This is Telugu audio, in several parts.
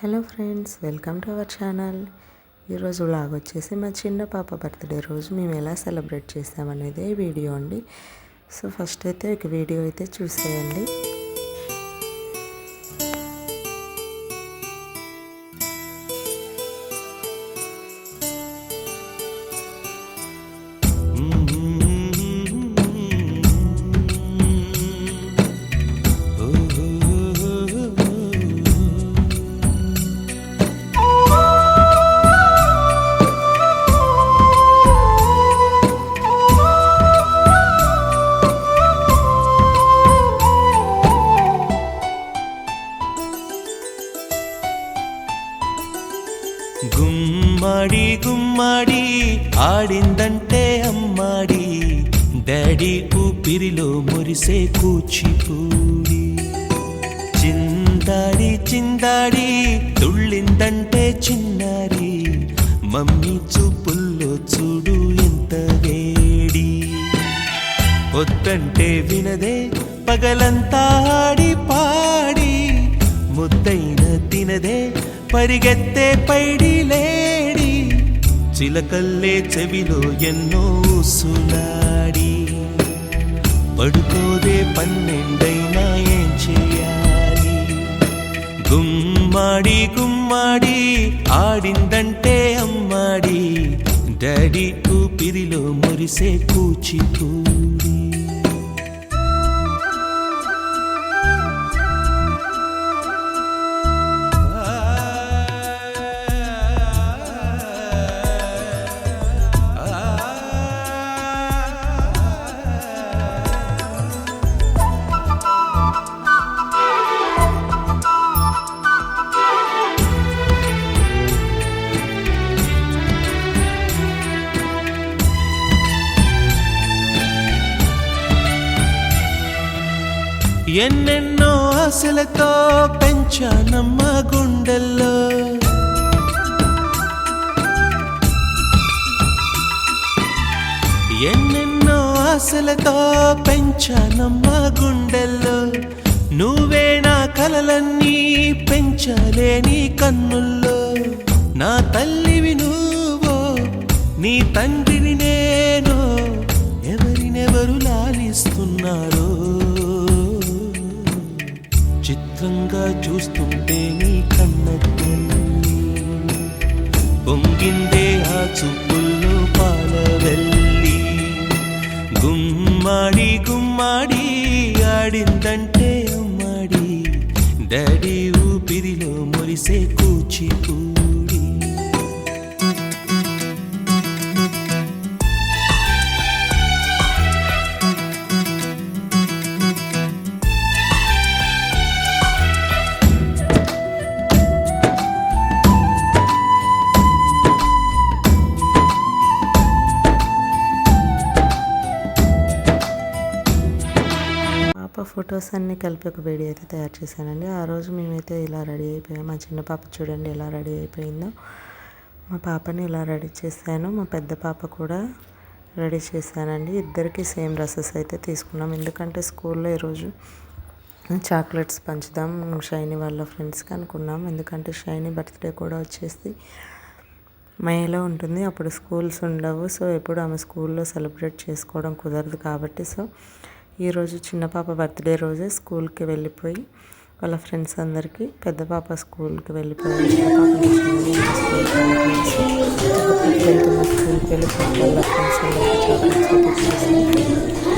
Hello friends welcome to our channel. ఈరోజు వ్లాగ్ వచ్చేసి మా చిన్న పాప బర్త్డే రోజు మేము ఎలా సెలబ్రేట్ చేసామనేది వీడియో అండి. సో ఫస్ట్ అయితే ఒక వీడియో అయితే చూసేయండి. గుమ్మడి గుమ్మడి ఆడిందంటే అమ్మాడి. డాడీ ఊపిరిలో మురిసే కూచిపూడి. చిందాడి చిందాడి తుళ్ళిందంటే చిన్నారి. మమ్మీ చూపుల్లో చూడు ఎంత వేడి. వద్దంటే వినదే పగలంతా ఆడి పాడి. ముద్దైన తినదే పరిగెత్తే పైడి లేడి చిలకల్లే చెవిలో ఎన్నో సులాడి. పడుకోదే పన్నెండైనా ఏం చేయాలి? గుమ్మాడి గుమ్మాడి ఆడిందంటే అమ్మాడి. డాడీ ఊపిరిలో మురిసే కూచిపూడి. ఎన్నెన్నో ఆశలతో పెంచానమ్మ గుండెల్లో. ఎన్నెన్నో ఆశలతో పెంచానమ్మ గుండెల్లో. నువ్వే నా కలలన్నీ పెంచలేని కన్నుల్లో. నా తల్లివి నువ్వో నీ తండ్రిని నేను ఎవరినెవరు లాలిస్తున్నారు. చిత్రంగా చూస్తుంటే నీ కన్నట్టు పొంగిందే ఆ చూపుల్లో పాలవెల్లి. గుమ్మాడి గుమ్మాడి ఆడిందంటే ఉమ్మాడి. డాడీ ఊపిరిలో మురిసే కూచిపూ ఫొటోస్ అన్నీ కలిపి ఒక వీడియో అయితే తయారు చేశానండి. ఆ రోజు మేమైతే ఇలా రెడీ అయిపోయాం. మా చిన్న పాప చూడండి ఎలా రెడీ అయిపోయిందో. మా పాపని ఇలా రెడీ చేశాను. మా పెద్ద పాప కూడా రెడీ చేశానండి. ఇద్దరికి సేమ్ డ్రెస్సెస్ అయితే తీసుకున్నాం. ఎందుకంటే స్కూల్లో ఈరోజు చాక్లెట్స్ పంచుదాం షైనీ వాళ్ళ ఫ్రెండ్స్కి అనుకున్నాం. ఎందుకంటే షైనీ బర్త్డే కూడా వచ్చేసి మేలో ఉంటుంది. అప్పుడు స్కూల్స్ ఉండవు. సో ఎప్పుడు ఆమె స్కూల్లో సెలబ్రేట్ చేసుకోవడం కుదరదు కాబట్టి. సో ఈరోజు చిన్న పాప బర్త్డే రోజే స్కూల్కి వెళ్ళిపోయి వాళ్ళ ఫ్రెండ్స్ అందరికీ పెద్ద పాప స్కూల్కి వెళ్ళిపోయి స్కూల్కి స్కూల్కి వెళ్ళిపోయి వాళ్ళ ఫ్రెండ్స్ అందరికీ చాక్లెట్స్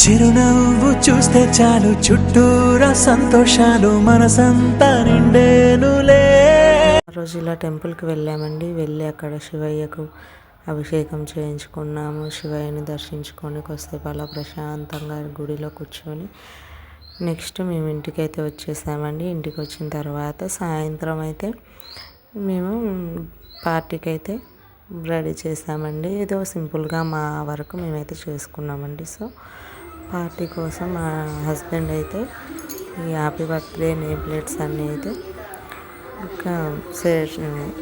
చిరునవ్వు చూస్తే చాలు చుట్టూరా సంతోషాలు మనసంతా నిండేనులే ఆ రోజు ఇలా టెంపుల్కి వెళ్ళామండి. వెళ్ళి అక్కడ శివయ్యకు అభిషేకం చేయించుకున్నాము. శివయ్యని దర్శించుకొని కొద్దిసేపు అలా ప్రశాంతంగా గుడిలో కూర్చొని నెక్స్ట్ మేము ఇంటికి అయితే వచ్చేసామండి. ఇంటికి వచ్చిన తర్వాత సాయంత్రం అయితే మేము పార్టీకి అయితే రెడీ చేసామండి. ఏదో సింపుల్గా మా వరకు మేమైతే చేసుకున్నామండి. సో పార్టీ కోసం మా హస్బెండ్ అయితే ఈ హ్యాపీ బర్త్డే నేమ్ ప్లేట్స్ అన్నీ అయితే ఇంకా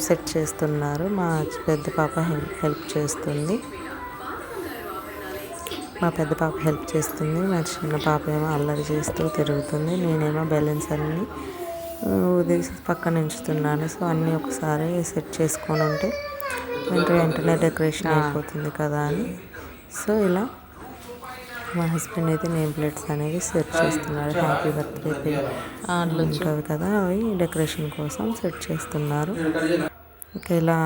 సెట్ చేస్తున్నారు. మా పెద్ద పాప హెల్ప్ హెల్ప్ చేస్తుంది. మా పెద్ద పాప హెల్ప్ చేస్తుంది. మా చిన్న పాప ఏమో అల్లరి చేస్తూ తిరుగుతుంది. నేనేమో బెలూన్స్ అన్నీ ఊది పక్కన ఉంచుతున్నాను. సో అన్నీ ఒకసారి సెట్ చేసుకొని ఉంటే వెంట వెంటనే డెకరేషన్ అయిపోతుంది కదా అని. సో ఇలా మా హస్బెండ్ అయితే నేమ్ ప్లేట్స్ అనేవి సెట్ చేస్తున్నారు. హ్యాపీ బర్త్డే ఉంటుంది కదా అవి డెకరేషన్ కోసం సెట్ చేస్తున్నారు. ఇంకా ఇలా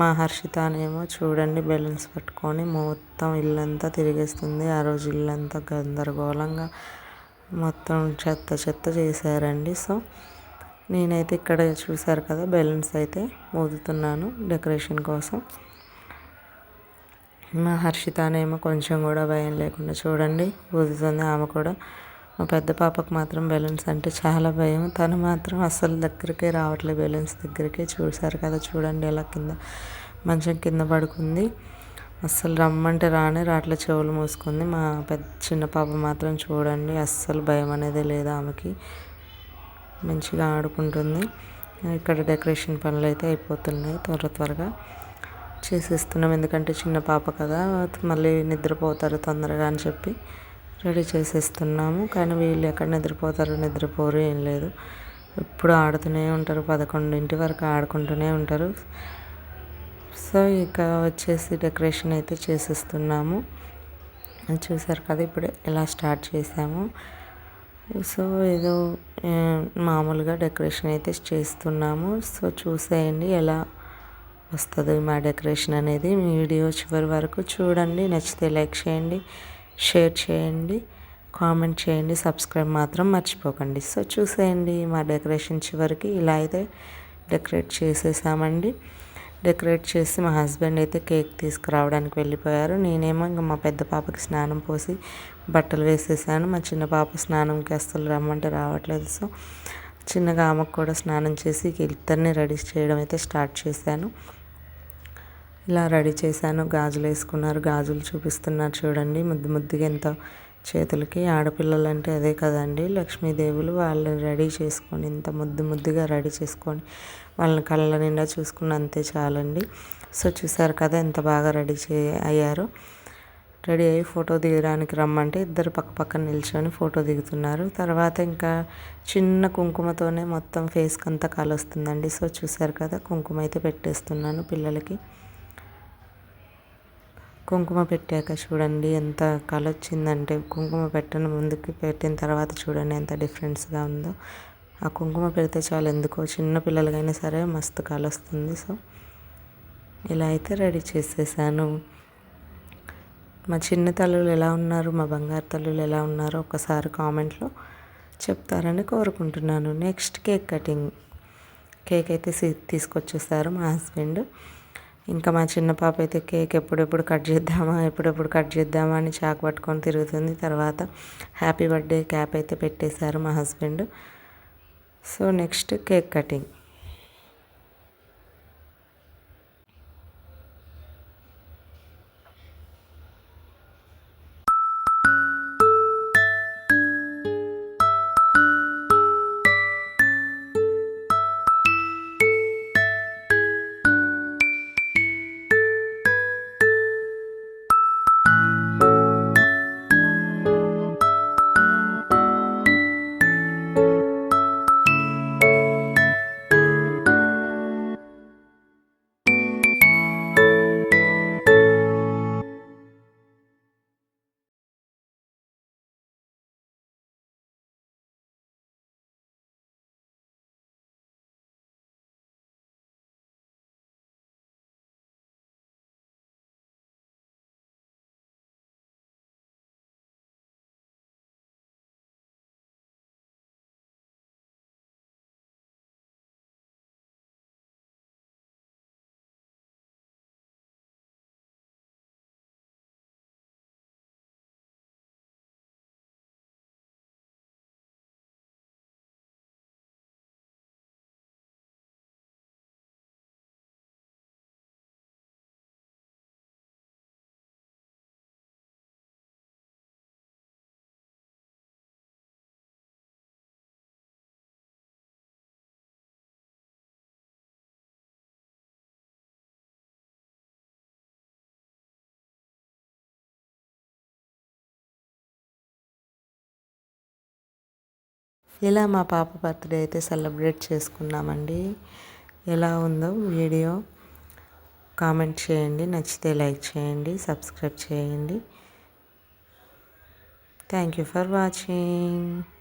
మా హర్షిత అనేమో చూడండి బెలూన్స్ పట్టుకొని మొత్తం ఇల్లంతా తిరిగేస్తుంది. ఆ రోజు ఇల్లంతా గందరగోళంగా మొత్తం చెత్త చెత్త చేశారండి. సో నేనైతే ఇక్కడ చూసారు కదా బెలూన్స్ అయితే ఊదుతున్నాను డెకరేషన్ కోసం. మా హర్షితనేమో కొంచెం కూడా భయం లేకుండా చూడండి. ఊదుతుంది ఆమె కూడా. మా పెద్ద పాపకు మాత్రం బెలూన్స్ అంటే చాలా భయం. తను మాత్రం అస్సలు దగ్గరికే రావట్లేదు. బెలూన్స్ దగ్గరికి చూసారు కదా. చూడండి ఎలా కింద మంచం కింద పడుకుంది. అస్సలు రమ్మంటే రానే రాట్ల చెవులు మూసుకుంది. మా పెద్ద చిన్న పాప మాత్రం చూడండి. అస్సలు భయం అనేది లేదు ఆమెకి. మంచిగా ఆడుకుంటుంది. ఇక్కడ డెకరేషన్ పనులు అయితే అయిపోతున్నాయి త్వర త్వరగా. చేసేస్తున్నాం. ఎందుకంటే చిన్న పాప కదా మళ్ళీ నిద్రపోతారు తొందరగా అని చెప్పి రెడీ చేసేస్తున్నాము. కానీ వీళ్ళు ఎక్కడ నిద్రపోతారు నిద్రపోరు ఏం లేదు. ఎప్పుడు ఆడుతూనే ఉంటారు పదకొండింటి వరకు ఆడుకుంటూనే ఉంటారు. సో ఇక వచ్చేసి డెకరేషన్ అయితే చేసేస్తున్నాము. చూసారు కదా ఇప్పుడు ఎలా స్టార్ట్ చేసాము. సో ఏదో మామూలుగా డెకరేషన్ అయితే చేస్తున్నాము. సో చూసేయండి ఎలా వస్తుంది మా డెకరేషన్ అనేది. మీ వీడియో చివరి వరకు చూడండి. నచ్చితే లైక్ చేయండి షేర్ చేయండి కామెంట్ చేయండి సబ్స్క్రైబ్ మాత్రం మర్చిపోకండి. సో చూసేయండి మా డెకరేషన్ చివరికి. ఇలా అయితే డెకరేట్ చేసేసామండి. డెకరేట్ చేసి మా హస్బెండ్ అయితే కేక్ తీసుకురావడానికి వెళ్ళిపోయారు. నేనేమో ఇంకా మా పెద్ద పాపకి స్నానం పోసి బట్టలు వేసేసాను. మా చిన్న పాప స్నానంకి అస్సలు రమ్మంటే రావట్లేదు. సో చిన్నగా ఆమెకు కూడా స్నానం చేసి ఇద్దరిని రెడీ చేయడం అయితే స్టార్ట్ చేశాను. ఇలా రెడీ చేశాను. గాజులు వేసుకున్నారు. గాజులు చూపిస్తున్నారు చూడండి. ముద్దు ముద్దుగా ఎంత చేతులకి. ఆడపిల్లలు అంటే అదే కదండి. లక్ష్మీదేవులు వాళ్ళని రెడీ చేసుకొని ఇంత ముద్దు ముద్దుగా రెడీ చేసుకొని వాళ్ళని కళ్ళ నిండా చూసుకున్న అంతే చాలండి. సో చూసారు కదా ఎంత బాగా రెడీ చే అయ్యారు. రెడీ అయ్యి ఫోటో దిగడానికి రమ్మంటే ఇద్దరు పక్క పక్కన నిల్చొని ఫోటో దిగుతున్నారు. తర్వాత ఇంకా చిన్న కుంకుమతోనే మొత్తం ఫేస్కి అంతా కాలొస్తుందండి. సో చూసారు కదా కుంకుమ అయితే పెట్టేస్తున్నాను పిల్లలకి. కుంకుమ పెట్టాక చూడండి ఎంత కళ వచ్చిందంటే కుంకుమ పెట్టను ముందుకి పెట్టిన తర్వాత చూడండి ఎంత డిఫరెన్స్గా ఉందో. ఆ కుంకుమ పెడితే చాలు ఎందుకో చిన్న పిల్లలకైనా సరే మస్తు కళ వస్తుంది సో ఇలా అయితే రెడీ చేసేసాను. మా చిన్న తల్లులు ఎలా ఉన్నారు? మా బంగారు తల్లులు ఎలా ఉన్నారో ఒకసారి కామెంట్లో చెప్తారని కోరుకుంటున్నాను. Next cake cutting. కేక్ అయితే తీసుకొచ్చేసారు మా హస్బెండ్. ఇంకా మా చిన్న పాప అయితే కేక్ ఎప్పుడెప్పుడు కట్ చేద్దామా ఎప్పుడెప్పుడు కట్ చేద్దామా అని చాకు పట్టుకొని తిరుగుతుంది. తర్వాత హ్యాపీ బర్త్డే క్యాప్ అయితే పెట్టేశారు మా husband. So next cake cutting. ఇలా మా పాప బర్త్డే అయితే సెలబ్రేట్ చేసుకున్నామండి? ఎలా ఉందో వీడియో కామెంట్ చేయండి నచ్చితే లైక్ చేయండి సబ్స్క్రైబ్ చేయండి. Thank you for watching.